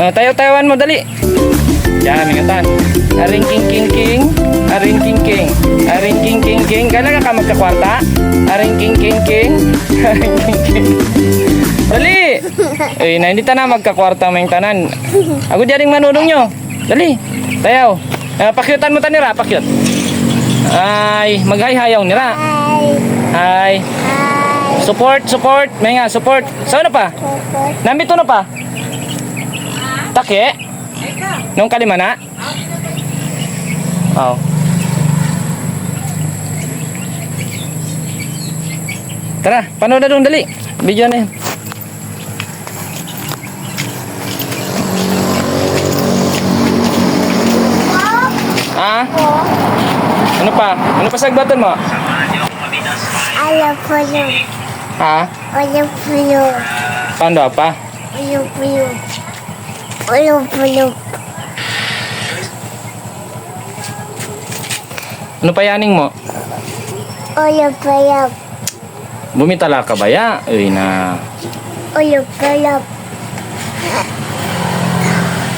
Uh, tayo-tayawan mo, dali. Yan, mingatan. Aring king king king. Aring king king. Aring king king king. Kailan ka magkakwarta? Aring king king king. Aring king king. Dali! Eh, na hindi ta na magkakwarta may tanan. Ako diyaring manunong nyo. Dali. Tayaw. Uh, pakyutan mo ta nira, pakyut. Ay, maghay-hayaw nira. Hi. Hi. Support, support. May nga, support. Saan na pa? Support. Nambito na pa? Take? Nung kalima na? Oo. Tara, panood na doon, dali. Video na yan. Ah? Ano pa? Ano pa sagbatan mo? Ayaw po yun. Ha? Ayaw po yun. Paano pa? Ayaw po yun. Yun. Ano pa yaning mo? Yun. Bumitala ka ba ya? Uy na. Yun.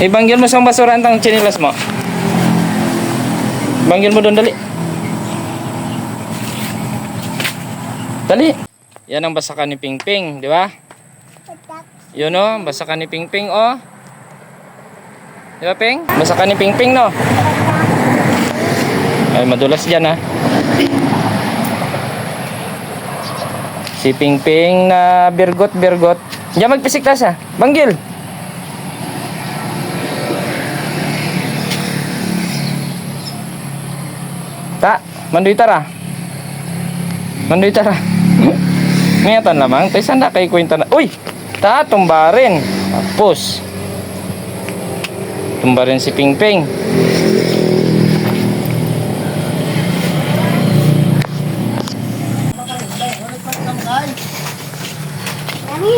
Ibanggil mo sa basura ang chinilas mo. Banggil mo doon, dali. Dali. Yan ang basakan ni Ping Ping, di ba? Yun o, basakan ni Ping Ping, oh. Di ba, Ping? Basakan ni Ping Ping, no? Ay, madulas dyan, ha? Si Ping Ping na birgot, birgot. Diyan magpisik tas, ha? Banggil. Ta, manduy tara. Manduy tara. Ngayatan lamang, tayo sanda kay kwenta na. Uy! Ta, tumbarin. Tapos. Tumbarin si Ping Ping.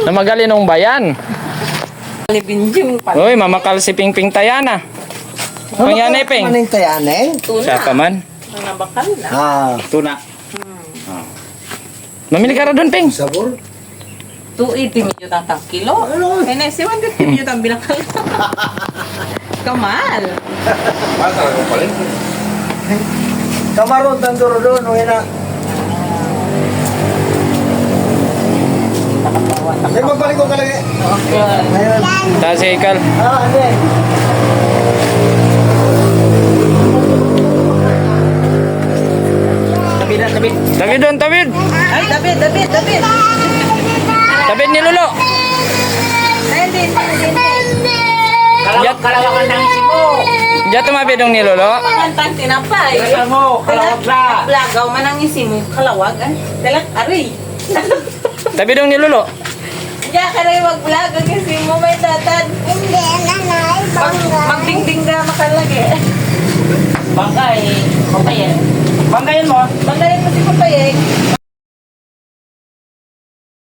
Na magaling ng bayan. Libinjim pa. Uy, mamakal si Ping Ping Tayana. Pangyana Ping. Maning tayaneng? Siya pa man. Ang nabakal na. Ah, Tuna. Mamili ka ra doon, Ping. sabor. 280 medyo tatang kilo. Ano? Eh, na 750 medyo tang binakal. Kamal. Kamaron tanduro doon, uwi na. Ay, magbalik ko ka lagi. Okay. Ayun. Ta si Ikal. Ah, hindi. David, David. Tawid doon, tawid. Diyan, Kalawakan ng isimo. diyan tumabi dong ni Lolo. Pangantang tinapay. Kailan mo, kalawag na. Lagaw man ang isimo. Kalawag. Ay, dalak, ari. Tabi dong ni Lolo. Diyan ka rin mag-vlog ang isimo. May tatad. Hindi, nanay. Bangga. magdingding ka makalagi. Bangkay, papayan. Bangkayan mo. Mo Papayeng.